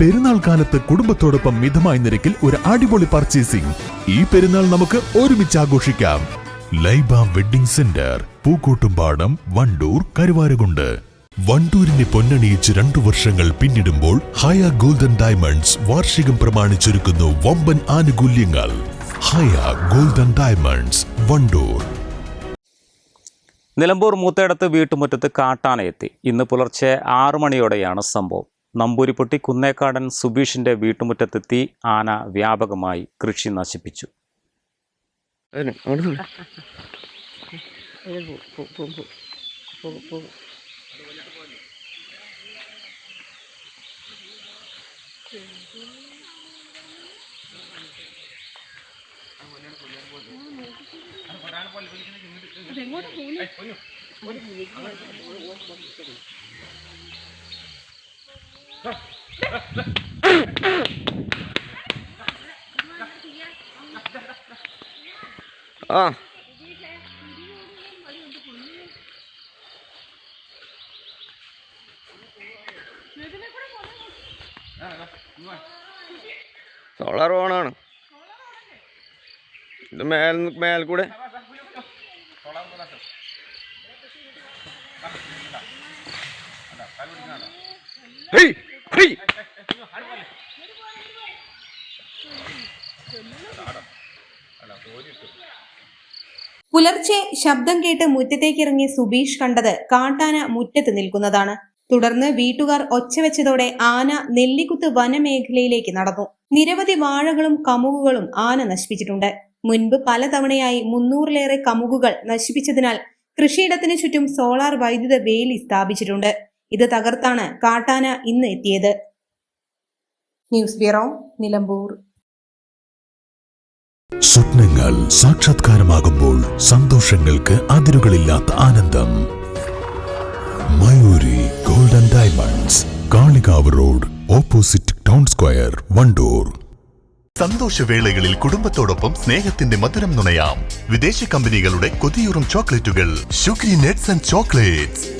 പെരുന്നാൾ കാലത്ത് കുടുംബത്തോടൊപ്പം മിതമായ നിരക്കിൽ ഒരു അടിപൊളി പർച്ചേസിംഗ് ഈ പെരുന്നാൾ നമുക്ക് ഒരുമിച്ച് ആഘോഷിക്കാം. Laiba wedding center Pookkottumpadam Wandoor Karuvarakundu. വണ്ടൂരിനെ പൊന്നണിയിച്ച് രണ്ടു വർഷങ്ങൾ പിന്നിടുമ്പോൾ ഹയ ഗോൾഡൻ ഡയമണ്ട്സ് വാർഷികം പ്രമാണിച്ചൊരുക്കുന്നു വമ്പൻ ആനുകൂല്യങ്ങൾ. Haya golden diamonds Wandoor. Nilambur Moothedath വീട്ടുമുറ്റത്ത് കാട്ടാനയെത്തി. ഇന്ന് പുലർച്ചെ ആറു മണിയോടെയാണ് സംഭവം. നമ്പൂരിപ്പൊട്ടി കുന്നേക്കാടൻ സുബീഷിന്റെ വീട്ടുമുറ്റത്തെത്തി ആന വ്യാപകമായി കൃഷി നശിപ്പിച്ചു. അതെങ്ങോട്ട് അങ്ങോട്ട് ആ സോളാർ ഓണാണ് ഇത് മേൽ മേൽ കൂടെ ഹേയ്. പുലർച്ചെ ശബ്ദം കേട്ട് മുറ്റത്തേക്കിറങ്ങിയ സുബീഷ് കണ്ടത് കാട്ടാന മുറ്റത്ത് നിൽക്കുന്നതാണ്. തുടർന്ന് വീട്ടുകാർ ഒച്ചവെച്ചതോടെ ആന നെല്ലിക്കുത്ത് വനമേഖലയിലേക്ക് നടന്നു. നിരവധി വാഴകളും കമുകുകളും ആന നശിപ്പിച്ചിട്ടുണ്ട്. മുൻപ് പലതവണയായി മുന്നൂറിലേറെ കമുകുകൾ നശിപ്പിച്ചതിനാൽ കൃഷിയിടത്തിന് ചുറ്റും സോളാർ വൈദ്യുത വേലി സ്ഥാപിച്ചിട്ടുണ്ട്. ഇത് തകർത്താണ് കാട്ടാന ഇന്ന് എത്തിയത്. News bureau Nilambur. സ്വപ്നങ്ങൾ സാക്ഷാത്കാരമാകുമ്പോൾ സന്തോഷങ്ങൾക്ക് അതിരുകളില്ലാത്ത ആനന്ദം. Mayuri golden diamonds Kalikavu road opposite town square Wandoor. സന്തോഷവേളകളിൽ കുടുംബത്തോടൊപ്പം സ്നേഹത്തിന്റെ മധുരം നുണയാം. വിദേശ കമ്പനികളുടെ കൊതിയൂറും ചോക്ലേറ്റുകൾ. Sugary nets and chocolates.